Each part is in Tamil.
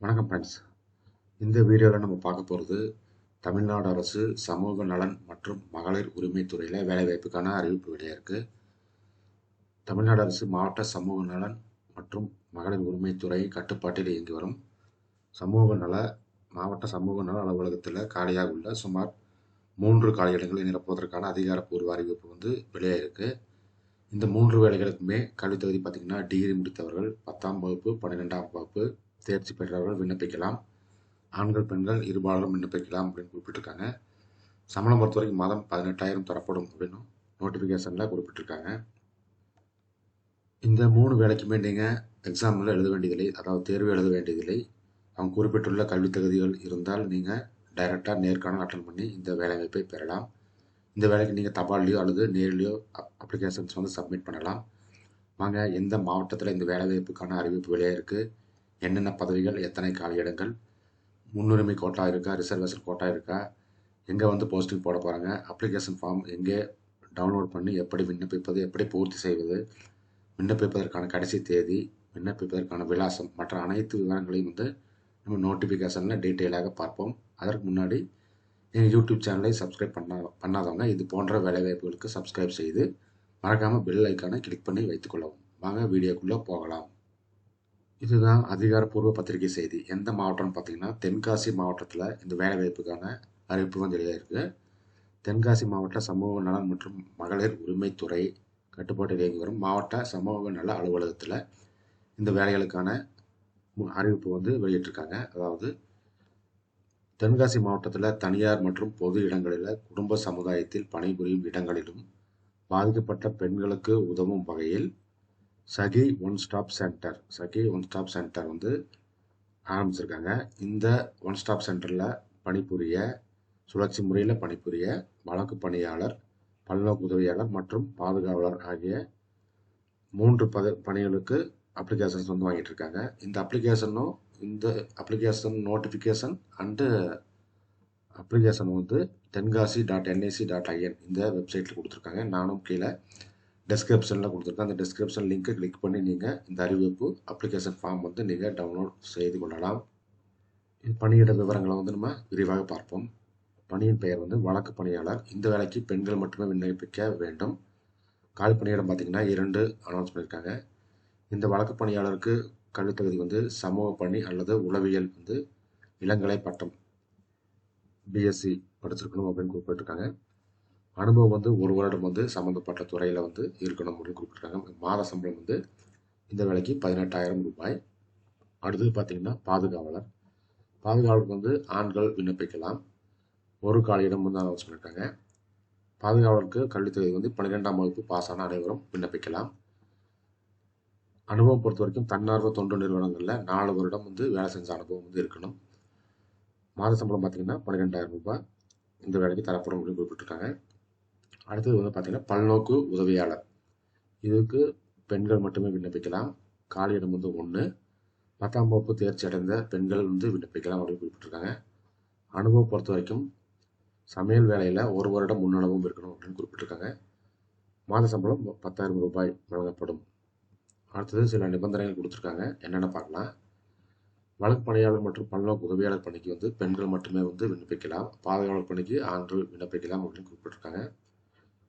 வணக்கம் ஃப்ரெண்ட்ஸ் இந்த வீடியோவில் நம்ம பார்க்க போகிறது தமிழ்நாடு அரசு சமூக நலன் மற்றும் மகளிர் உரிமைத்துறையில் வேலைவாய்ப்புக்கான அறிவிப்பு வெளியாயிருக்கு தமிழ்நாடு அரசு மாவட்ட சமூக நலன் மற்றும் மகளிர் உரிமைத்துறை கட்டுப்பாட்டில் இயங்கி வரும். சமூக நல மாவட்ட சமூக நல அலுவலகத்தில் காலியாக உள்ள சுமார் மூன்று காலியிடங்களை நிரப்புவதற்கான அதிகாரப்பூர்வ அறிவிப்பு வந்து வெளியாயிருக்கு இந்த மூன்று வேலைகளுக்குமே கல்வித் தகுதி பார்த்திங்கன்னா டிகிரி முடித்தவர்கள் பத்தாம் வகுப்பு பன்னிரெண்டாம் வகுப்பு தேர்ச்சி பெற்றவர்கள் விண்ணப்பிக்கலாம். ஆண்கள் பெண்கள் இருபாலரும் விண்ணப்பிக்கலாம் அப்படின்னு குறிப்பிட்டிருக்காங்க. சம்பளம் பொறுத்த வரைக்கும் மாதம் பதினெட்டாயிரம் தரப்படும் அப்படின்னு நோட்டிஃபிகேஷனில் குறிப்பிட்டிருக்காங்க. இந்த மூணு வேலைக்குமே நீங்கள் எக்ஸாமில் எழுத வேண்டியதில்லை. அதாவது தேர்வு எழுத வேண்டியதில்லை. அவங்க குறிப்பிட்டுள்ள கல்வித் தகுதிகள் இருந்தால் நீங்கள் டைரெக்டாக நேர்காணல் அட்டன் பண்ணி இந்த வேலைவாய்ப்பை பெறலாம். இந்த வேலைக்கு நீங்கள் தபால்லையோ அல்லது நேரிலையோ அப்ளிகேஷன்ஸ் வந்து சப்மிட் பண்ணலாம். வாங்க எந்த மாவட்டத்தில் இந்த வேலைவாய்ப்புக்கான அறிவிப்பு வெளியாக இருக்குது என்னென்ன பதவிகள் எத்தனை காலியிடங்கள் முன்னுரிமை கோட்டா இருக்கா ரிசர்வேஷன் கோட்டா இருக்கா எங்கே வந்து போஸ்டிங் போட போகிறாங்க அப்ளிகேஷன் ஃபார்ம் எங்கே டவுன்லோட் பண்ணி எப்படி விண்ணப்பிப்பது எப்படி பூர்த்தி செய்வது விண்ணப்பிப்பதற்கான கடைசி தேதி விண்ணப்பிப்பதற்கான விலாசம் மற்ற அனைத்து விவரங்களையும் வந்து நம்ம நோட்டிஃபிகேஷனில் டீட்டெயிலாக பார்ப்போம். அதற்கு முன்னாடி எங்கள் யூடியூப் சேனலை சப்ஸ்கிரைப் பண்ணா பண்ணாதவங்க இது போன்ற வேலைவாய்ப்புகளுக்கு சப்ஸ்கிரைப் செய்து மறக்காமல் பெல் ஐக்கானை கிளிக் பண்ணி வைத்துக்கொள்ளவும் வாங்க வீடியோக்குள்ளே போகலாம். இதுதான் அதிகாரப்பூர்வ பத்திரிகை செய்தி. எந்த மாவட்டம்னு பார்த்தீங்கன்னா தென்காசி மாவட்டத்தில் இந்த வேலைவாய்ப்புக்கான அறிவிப்பு வந்து இருக்குது தென்காசி மாவட்ட சமூக நலன் மற்றும் மகளிர் உரிமைத்துறை கட்டுப்பாட்டில் இயங்கி வரும். மாவட்ட சமூக நல அலுவலகத்தில் இந்த வேலைகளுக்கான அறிவிப்பு வந்து வெளியிட்டிருக்காங்க. அதாவது தென்காசி மாவட்டத்தில் தனியார் மற்றும் பொது இடங்களில் குடும்ப சமுதாயத்தில் பணிபுரியும் இடங்களிலும் பாதிக்கப்பட்ட பெண்களுக்கு உதவும் வகையில் Sakhi one stop centre Sakhi one stop centre வந்து ஆரம்பிச்சிருக்காங்க. இந்த ஒன் ஸ்டாப் சென்டரில் பணிபுரிய சுழற்சி முறையில் பணிபுரிய வழக்கு பணியாளர் பல்நோக்கு உதவியாளர் மற்றும் பாதுகாவலர் ஆகிய மூன்று பத பணிகளுக்கு அப்ளிகேஷன்ஸ் வந்து வாங்கிட்டு இருக்காங்க இந்த அப்ளிகேஷனும் இந்த அப்ளிகேஷன் நோட்டிஃபிகேஷன் அண்டு அப்ளிகேஷன் வந்து Tenkasi dot NIC dot IN இந்த வெப்சைட்டில் கொடுத்துருக்காங்க. நானும் கீழே டெஸ்கிரிப்ஷனில் கொடுத்துருக்கேன். அந்த டெஸ்கிரிப்ஷன் லிங்க்கை கிளிக் பண்ணி நீங்கள் இந்த அறிவிப்பு அப்ளிகேஷன் ஃபார்ம் வந்து நீங்கள் டவுன்லோட் செய்து கொள்ளலாம். பணியிட விவரங்களை வந்து நம்ம விரிவாக பார்ப்போம். பணியின் பெயர் வந்து வழக்கு பணியாளர். இந்த வேலைக்கு பெண்கள் மட்டுமே விண்ணப்பிக்க வேண்டும். கால் பணியிடம் பார்த்திங்கன்னா இரண்டு அனௌன்ஸ் பண்ணியிருக்காங்க. இந்த வழக்கு பணியாளருக்கு கல்வித்தகுதி வந்து சமூக பணி அல்லது உளவியல் வந்து இளங்கலை பட்டம் பிஎஸ்சி படிச்சிருக்கணும் அப்படின்னு குறிப்பிட்டிருக்காங்க. அனுபவம் வந்து ஒரு வருடம் வந்து சம்மந்தப்பட்ட துறையில் வந்து இருக்கணும் அப்படின்னு குறிப்பிட்டிருக்காங்க மாத சம்பளம் வந்து இந்த வேலைக்கு பதினெட்டாயிரம் ரூபாய். அடுத்தது பார்த்திங்கன்னா பாதுகாவலர். பாதுகாவலருக்கு வந்து ஆண்கள் விண்ணப்பிக்கலாம். ஒரு காலியிடம் வந்து அனௌன்ஸ் பண்ணியிருக்காங்க பாதுகாவலருக்கு கல்வித்துறை வந்து பன்னிரெண்டாம் வகுப்பு பாஸ் ஆன அனைவரும் விண்ணப்பிக்கலாம். அனுபவம் பொறுத்த வரைக்கும் தன்னார்வ தொண்டு நிறுவனங்களில் நாலு வருடம் வந்து வேலை செஞ்ச அனுபவம் வந்து இருக்கணும். மாத சம்பளம் பார்த்திங்கன்னா பன்னிரெண்டாயிரம் ரூபாய். இந்த வேலைக்கு தரப்படும் அப்படின்னு குறிப்பிட்டிருக்காங்க. அடுத்தது வந்து பார்த்தீங்கன்னா பல்நோக்கு உதவியாளர். இதுக்கு பெண்கள் மட்டுமே விண்ணப்பிக்கலாம். காலியிடம் வந்து ஒன்று பத்தாம் வகுப்பு தேர்ச்சி அடைந்த பெண்கள் வந்து விண்ணப்பிக்கலாம் அப்படின்னு குறிப்பிட்டிருக்காங்க. அனுபவம் பொறுத்த வரைக்கும் சமையல் வேலையில் ஒரு வருடம் முன்னளவும் இருக்கணும் அப்படின்னு குறிப்பிட்டிருக்காங்க. மாத சம்பளம் பத்தாயிரம் ரூபாய் வழங்கப்படும். அடுத்தது சில நிபந்தனைகள் கொடுத்துருக்காங்க. என்னென்ன பார்க்கலாம். வழக்கு பணியாளர் மற்றும் பல்நோக்கு உதவியாளர் பணிக்கு வந்து பெண்கள் மட்டுமே வந்து விண்ணப்பிக்கலாம். பாதுகாவலர் பணிக்கு ஆண்கள் விண்ணப்பிக்கலாம் அப்படின்னு குறிப்பிட்டிருக்காங்க.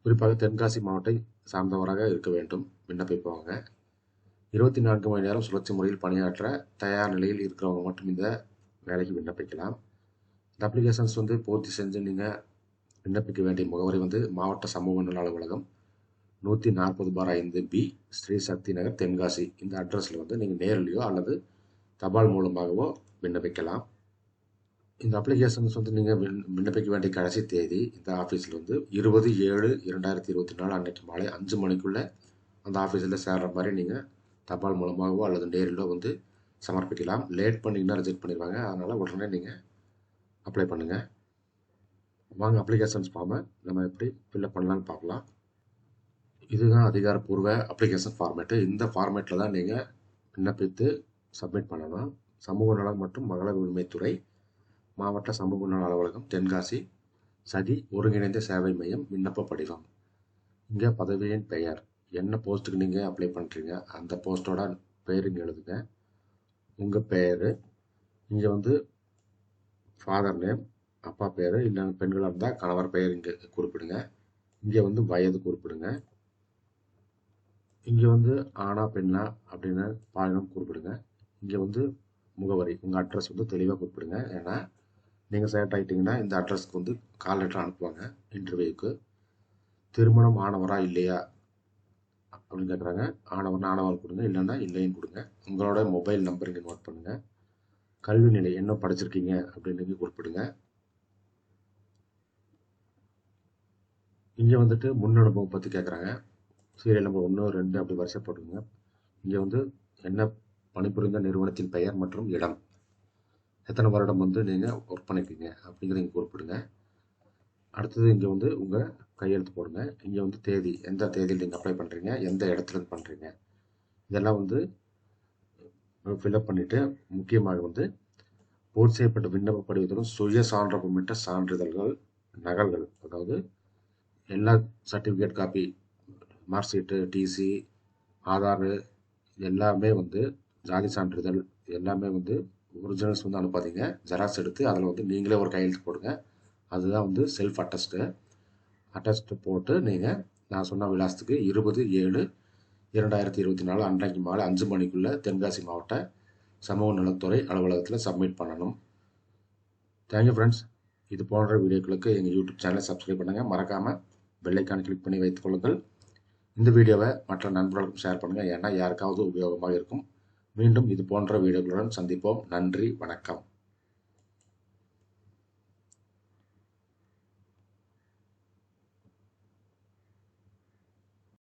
குறிப்பாக தென்காசி மாவட்டத்தை சார்ந்தவராக இருக்க வேண்டும் விண்ணப்பிப்பவங்க. இருபத்தி நான்கு மணி நேரம் சுழற்சி முறையில் பணியாற்ற தயார் நிலையில் இருக்கிறவங்க மட்டும் இந்த வேலைக்கு விண்ணப்பிக்கலாம். இந்த அப்ளிகேஷன்ஸ் வந்து பூர்த்தி செஞ்சு நீங்கள் விண்ணப்பிக்க வேண்டிய முகவரி வந்து மாவட்ட சமூக நல அலுவலகம் நூற்றி நாற்பது பார் ஐந்து பி ஸ்ரீ சக்தி நகர் தென்காசி. இந்த அட்ரஸில் வந்து நீங்கள் நேரிலையோ அல்லது தபால் மூலமாகவோ விண்ணப்பிக்கலாம். இந்த அப்ளிகேஷன்ஸ் வந்து நீங்கள் விண் விண்ணப்பிக்க வேண்டிய கடைசி தேதி இந்த ஆஃபீஸில் வந்து இருபது ஏழு இரண்டாயிரத்தி இருபத்தி நாலு அன்றைக்கு மாலை அஞ்சு மணிக்குள்ளே அந்த ஆஃபீஸில் சேர்கிற மாதிரி நீங்கள் தபால் மூலமாகவோ அல்லது நேரிலோ வந்து சமர்ப்பிக்கலாம். லேட் பண்ணிங்கன்னா ரிஜெக்ட் பண்ணிடுவாங்க அதனால் உடனே நீங்கள் அப்ளை பண்ணுங்கள் வாங்க அப்ளிகேஷன்ஸ் ஃபார்மை நம்ம எப்படி ஃபில்அப் பண்ணலான்னு பார்க்கலாம். இதுதான் அதிகாரப்பூர்வ அப்ளிகேஷன் ஃபார்மேட்டு இந்த ஃபார்மேட்டில் தான் நீங்கள் விண்ணப்பித்து சப்மிட் பண்ணணும். சமூக நலம் மற்றும் மகளிர் உரிமைத்துறை மாவட்ட சமூக நல அலுவலகம் தென்காசி. சதி ஒருங்கிணைந்த சேவை மையம் விண்ணப்ப படிவம். இங்கே பதவியின் பெயர். என்ன போஸ்ட்டுக்கு நீங்கள் அப்ளை பண்ணுறீங்க அந்த போஸ்ட்டோட பேருங்க எழுதுங்க. உங்கள் பெயர் இங்கே வந்து ஃபாதர் நேம் அப்பா பேர். இல்லை பெண்களாக இருந்தால் கணவர் பெயர் இங்கே குறிப்பிடுங்க. இங்கே வந்து வயது குறிப்பிடுங்க. இங்கே வந்து ஆணா பெண்ணா அப்படின்னு பாலினம் குறிப்பிடுங்க. இங்கே வந்து முகவரி உங்கள் அட்ரஸ் வந்து தெளிவாக குறிப்பிடுங்க. ஏன்னா நீங்கள் செலக்ட் ஆகிட்டிங்கன்னா இந்த அட்ரஸ்க்கு வந்து கால் லெட்டர் அனுப்புவாங்க இன்டர்வியூக்கு திருமணம் ஆனவரா இல்லையா? அப்படின்னு கேட்குறாங்க ஆனவர் ஆனவர் கொடுங்க இல்லைன்னா இல்லைன்னு கொடுங்க. உங்களோட மொபைல் நம்பர் இங்கே நோட் பண்ணுங்கள் கல்வி நிலை என்ன படிச்சிருக்கீங்க? அப்படின்னு குறிப்பிடுங்க. இங்கே வந்துட்டு முன் அனுபவம் பற்றி கேட்குறாங்க சீரியல் நம்பர் ஒன்று ரெண்டு அப்படி வரிசை இங்கே வந்து என்ன பணிபுரிந்த நிறுவனத்தின் பெயர் மற்றும் இடம்? எத்தனை வருடம் வந்து நீங்கள் ஒர்க் பண்ணிருக்கீங்க அப்படிங்கிறத இங்கே குறிப்பிடுங்க. அடுத்தது இங்கே வந்து உங்கள் கையெழுத்து போடுங்க. இங்கே வந்து தேதி எந்த தேதியில் நீங்கள் அப்ளை பண்ணுறீங்க எந்த இடத்துலேருந்து பண்ணுறீங்க இதெல்லாம் வந்து ஃபில்அப் பண்ணிவிட்டு முக்கியமாக வந்து பூர்த்தி செய்யப்பட்ட விண்ணப்ப படிவத்துடன் சுய சான்றமிட்ட சான்றிதழ்கள் நகல்கள் அதாவது எல்லா certificate copy mark sheet TC Aadhaar எல்லாமே வந்து ஜாதி சான்றிதழ் எல்லாமே வந்து ஒரிஜினல்ஸ் வந்து அனுப்பாதீங்க. ஜெராக்ஸ் எடுத்து அதில் வந்து நீங்களே ஒரு கையெழுத்து போடுங்க. அதுதான் வந்து செல்ஃப் அட்டஸ்ட்டு அட்டஸ்ட்டு போட்டு நீங்கள் நான் சொன்ன விலாசத்துக்கு இருபது ஏழு இரண்டாயிரத்தி இருபத்தி நாலு அன்றைக்கு மாலை அஞ்சு மணிக்குள்ளே தென்காசி மாவட்ட சமூக நலத்துறை அலுவலகத்தில் சப்மிட் பண்ணணும். தேங்க்யூ ஃப்ரெண்ட்ஸ் இது போன்ற வீடியோக்களுக்கு எங்கள் யூடியூப் சேனலை சப்ஸ்கிரைப் பண்ணுங்கள் மறக்காமல் பெல்லைக்கான் கிளிக் பண்ணி வைத்துக் கொள்ளுங்கள். இந்த வீடியோவை மற்ற நண்பர்களுக்கும் ஷேர் பண்ணுங்கள் ஏன்னா யாருக்காவது உபயோகமாக இருக்கும். மீண்டும் இது போன்ற வீடியோக்களுடன் சந்திப்போம். நன்றி வணக்கம்.